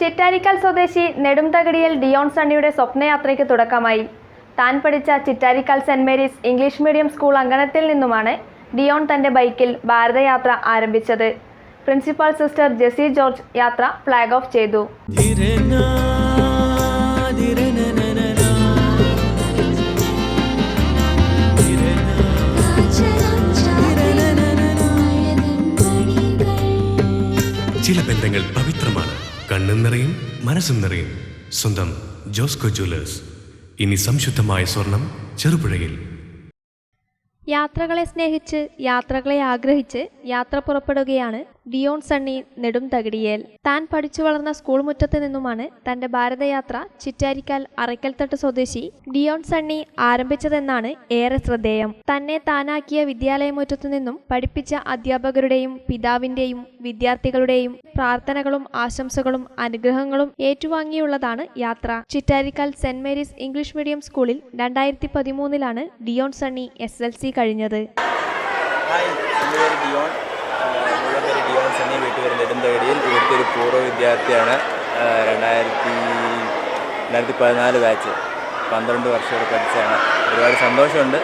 ചിറ്റാരിക്കൽ സ്വദേശി നെടുംതകടിയിൽ ഡിയോൺ സണ്ണിയുടെ സ്വപ്നയാത്രയ്ക്ക് തുടക്കമായി. താൻ പഠിച്ച Chittarikkal Saint Mary's English medium school അങ്കണത്തിൽ നിന്നുമാണ് ഡിയോൺ തന്റെ ബൈക്കിൽ ഭാരതയാത്ര ആരംഭിച്ചത്. പ്രിൻസിപ്പൽ സിസ്റ്റർ ജെസി ജോർജ് യാത്ര ഫ്ലാഗ് ഓഫ് ചെയ്തു. ചില ബന്ധങ്ങൾ പവിത്രമാണ്. കണ്ണും നിറയും മനസ്സും നിറയും. സ്വന്തം ജോസ്കോ ജ്വല്ലേഴ്സ്. ഇനി സംശുദ്ധമായ സ്വർണം ചെറുപുഴയിൽ. യാത്രകളെ സ്നേഹിച്ച് യാത്രകളെ ആഗ്രഹിച്ച് യാത്ര പുറപ്പെടുകയാണ് ഡിയോൺ സണ്ണി നെടും തകിടിയേൽ. താൻ പഠിച്ചു വളർന്ന സ്കൂൾ മുറ്റത്ത് നിന്നുമാണ് തന്റെ ഭാരതയാത്ര ചിറ്റാരിക്കാൽ അറയ്ക്കൽത്തട്ട് സ്വദേശി ഡിയോൺ സണ്ണി ആരംഭിച്ചതെന്നാണ് ഏറെ ശ്രദ്ധേയം. തന്നെ താനാക്കിയ വിദ്യാലയമുറ്റത്തു നിന്നും പഠിപ്പിച്ച അധ്യാപകരുടെയും പിതാവിന്റെയും വിദ്യാർത്ഥികളുടെയും പ്രാർത്ഥനകളും ആശംസകളും അനുഗ്രഹങ്ങളും ഏറ്റുവാങ്ങിയുള്ളതാണ് യാത്ര. Chittarikkal Saint Mary's English medium സ്കൂളിൽ രണ്ടായിരത്തി പതിമൂന്നിലാണ് Dion Sunny S L C കഴിഞ്ഞത്. ഒരു പൂർവ വിദ്യാർത്ഥിയാണ് രണ്ടായിരത്തി രണ്ടായിരത്തി പതിനാല് ബാച്ച് പന്ത്രണ്ട് വർഷം ഇവിടെ പഠിച്ചതാണ്. ഒരുപാട് സന്തോഷമുണ്ട്.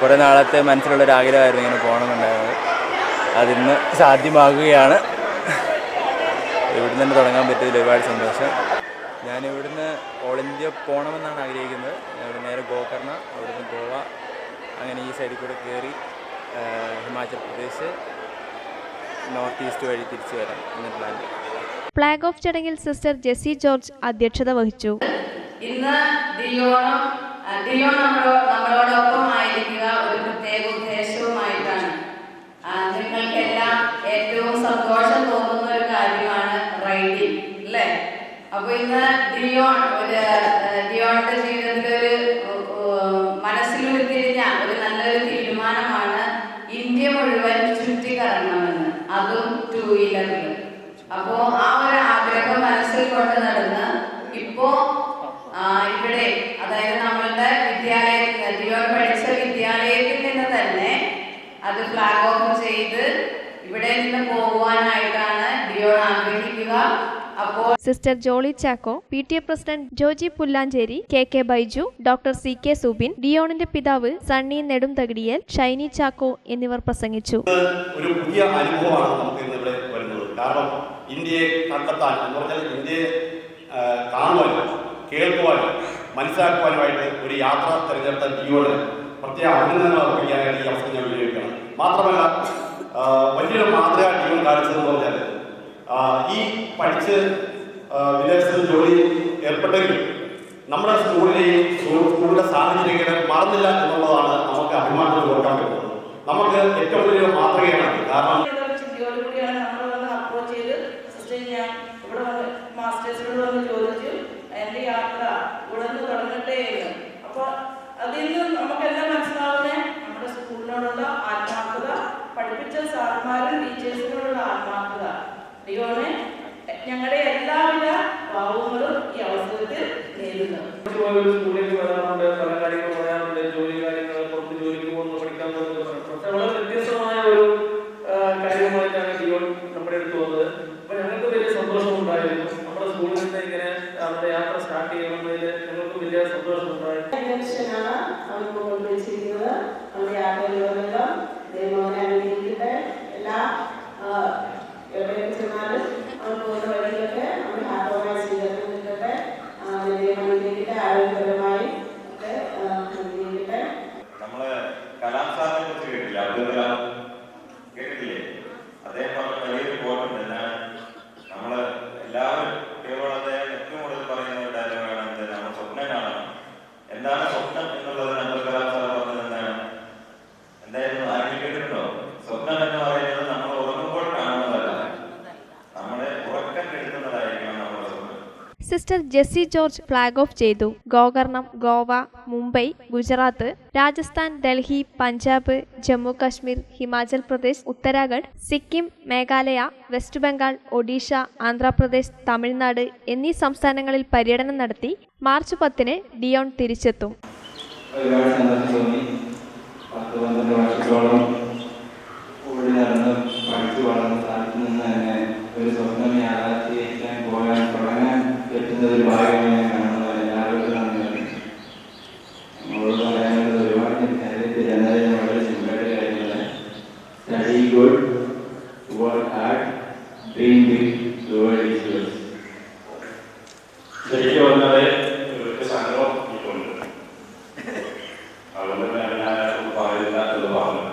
കുറേ നാളത്തെ മനസ്സിലുള്ളൊരു ആഗ്രഹമായിരുന്നു ഇങ്ങനെ പോകണമെന്നുണ്ടായിരുന്നത്. അതിന്ന് സാധ്യമാകുകയാണ്. ഇവിടുന്ന് തന്നെ തുടങ്ങാൻ പറ്റിയതിൽ ഒരുപാട് സന്തോഷം. ഞാൻ ഇവിടുന്ന് ഓൾ ഇന്ത്യ പോകണമെന്നാണ് ആഗ്രഹിക്കുന്നത്. ഇവിടെ നേരെ ഗോകർണ അവിടുന്ന് ഗോവ അങ്ങനെ ഈ സൈഡിൽ കൂടെ കയറി ഹിമാചൽ പ്രദേശ് നോർത്ത് ഈസ്റ്റ് വഴി തിരിച്ചു വരാം എന്ന പ്ലാൻ ഫ്ലാഗ് ഓഫ് ചടങ്ങിൽ സിസ്റ്റർ ജെസ്സി ജോർജ് അധ്യക്ഷത വഹിച്ചു. ഇന്ന് ദിയോണം അഹ് ദിയോൺ നമ്മളോ നമ്മളോടൊപ്പം ആയിരിക്കുക ഒരു പ്രത്യേക ഉദ്ദേശവുമായിട്ടാണ് ആഹ് നിങ്ങൾക്കെല്ലാം ഏറ്റവും സന്തോഷം തോന്നുന്ന ഒരു കാര്യമാണ് റൈഡിങ് അല്ലേ അപ്പൊ ഇന്ന് ദിയോൺ ഒരു ആഹ് ദിയോണിന്റെ ജീവിതത്തിൽ ഒരു മനസ്സിൽ ഉരുത്തിരിഞ്ഞ ഒരു നല്ലൊരു തീരുമാനമാണ് ഇന്ത്യ മുഴുവൻ ചുറ്റിക്കറങ്ങണമെന്ന് അതും ടൂ വീലറിൽ അപ്പോ ആ ഒരു ആഗ്രഹം മനസ്സിൽ കൊണ്ട് നടന്ന് ഇപ്പോ ആ, ഇവിടെ അതായത് നമ്മളുടെ വിദ്യാലയത്തിൽ നിന്ന് ദിയോൺ പഠിച്ച വിദ്യാലയത്തിൽ നിന്ന് തന്നെ അത് ഫ്ലാഗ് ഓഫ് ചെയ്ത് ഇവിടെ നിന്ന് പോകുവാനായിട്ടാണ് ദിയോൺ ആഗ്രഹിക്കുക അപ്പോൾ sister Jolly Chacko P T A president Joji Pullancheri K K Baiju doctor C K Subin ഡിയോണിന്റെ പിതാവ് സണ്ണി നെടും തകിടിയൽ ഷൈനി ചാക്കോ എന്നിവർ പ്രസംഗിച്ചു. ഒരു പുതിയ അനുഭവമാണ് നമുക്ക് ഇവിടെ വരുന്നത്. കാരണം ഇന്ത്യയെ കണ്ടെത്താൻ എന്ന് പറഞ്ഞാൽ ഇന്ത്യയെ കാണുവാനും കേൾക്കുവാനും മനസ്സിലാക്കുവാനുമായിട്ട് ഒരു യാത്ര തിരഞ്ഞെടുത്ത ഡിയോട് പ്രത്യേക അഭിനന്ദനം അർപ്പിക്കാനായിട്ട് ഈ അവസരം ഞാൻ വിനിയോഗിക്കണം മാത്രമല്ല വലിയൊരു മാതൃക ജീവൻ കാണിച്ചതെന്ന് പറഞ്ഞാൽ ഈ പഠിച്ച് വിദേശത്ത് ജോലി ഏർപ്പെട്ടെങ്കിലും നമ്മുടെ സ്കൂളിലെയും സ്കൂളിലെ സാഹചര്യങ്ങളെ മറന്നില്ല എന്നുള്ളതാണ് നമുക്ക് അഭിമാനത്തിൽ ഓർക്കാൻ പറ്റുന്നത് നമുക്ക് ഏറ്റവും വലിയ മാതൃകയാണ്. കാരണം നേരുന്നു ഒരു സ്കൂളിൽ വരാറുണ്ട് പല കാര്യങ്ങൾ sister Jessy George flag off ചെയ്തു. ഗോകർണം ഗോവ മുംബൈ ഗുജറാത്ത് രാജസ്ഥാൻ ഡൽഹി പഞ്ചാബ് ജമ്മു കാശ്മീർ ഹിമാചൽ പ്രദേശ് ഉത്തരാഖണ്ഡ് സിക്കിം മേഘാലയ വെസ്റ്റ് ബംഗാൾ ഒഡീഷ ആന്ധ്രാപ്രദേശ് തമിഴ്നാട് എന്നീ സംസ്ഥാനങ്ങളിൽ പര്യടനം നടത്തി മാർച്ച് പത്തിന് ഡിയോൺ തിരിച്ചെത്തും ഓടി നടന്ന് പഠിച്ചു വളർന്ന സ്ഥലത്ത് നിന്ന് തന്നെ ഒരു സ്വപ്നം യാഥാർത്ഥ്യം with Lower East ശരിക്കും പറഞ്ഞാൽ ഒരു സംഘം ഇട്ടുണ്ട് അതുകൊണ്ട് തന്നെ ഞാൻ പറയുന്ന എന്ന് പറഞ്ഞു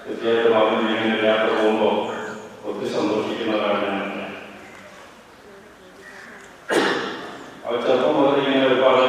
തീർച്ചയായിട്ടും അവൻ ഇങ്ങനെ യാത്ര പോകുമ്പോൾ ഒത്തിരി സന്തോഷിക്കുന്നവരാണ് ഞാൻ അവർ ചെറുപ്പം മുതൽ ഇങ്ങനെ ഒരുപാട്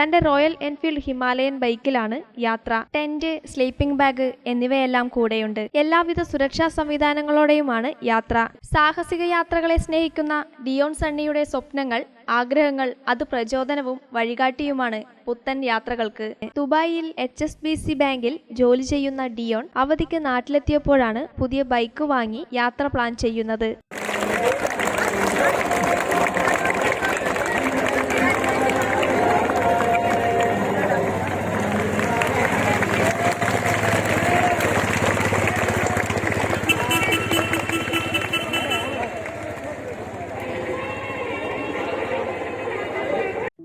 തന്റെ റോയൽ എൻഫീൽഡ് ഹിമാലയൻ ബൈക്കിലാണ് യാത്ര. ടെന്റ് സ്ലീപ്പിംഗ് ബാഗ് എന്നിവയെല്ലാം കൂടെയുണ്ട്. എല്ലാവിധ സുരക്ഷാ സംവിധാനങ്ങളോടെയുമാണ് യാത്ര. സാഹസിക യാത്രകളെ സ്നേഹിക്കുന്ന ഡിയോൺ സണ്ണിയുടെ സ്വപ്നങ്ങൾ ആഗ്രഹങ്ങൾ അത് പ്രചോദനവും വഴികാട്ടിയുമാണ് പുത്തൻ യാത്രകൾക്ക്. ദുബായിൽ എച്ച് എസ് ബി സി ബാങ്കിൽ ജോലി ചെയ്യുന്ന ഡിയോൺ അവധിക്ക് നാട്ടിലെത്തിയപ്പോഴാണ് പുതിയ ബൈക്ക് വാങ്ങി യാത്ര പ്ലാൻ ചെയ്യുന്നത്.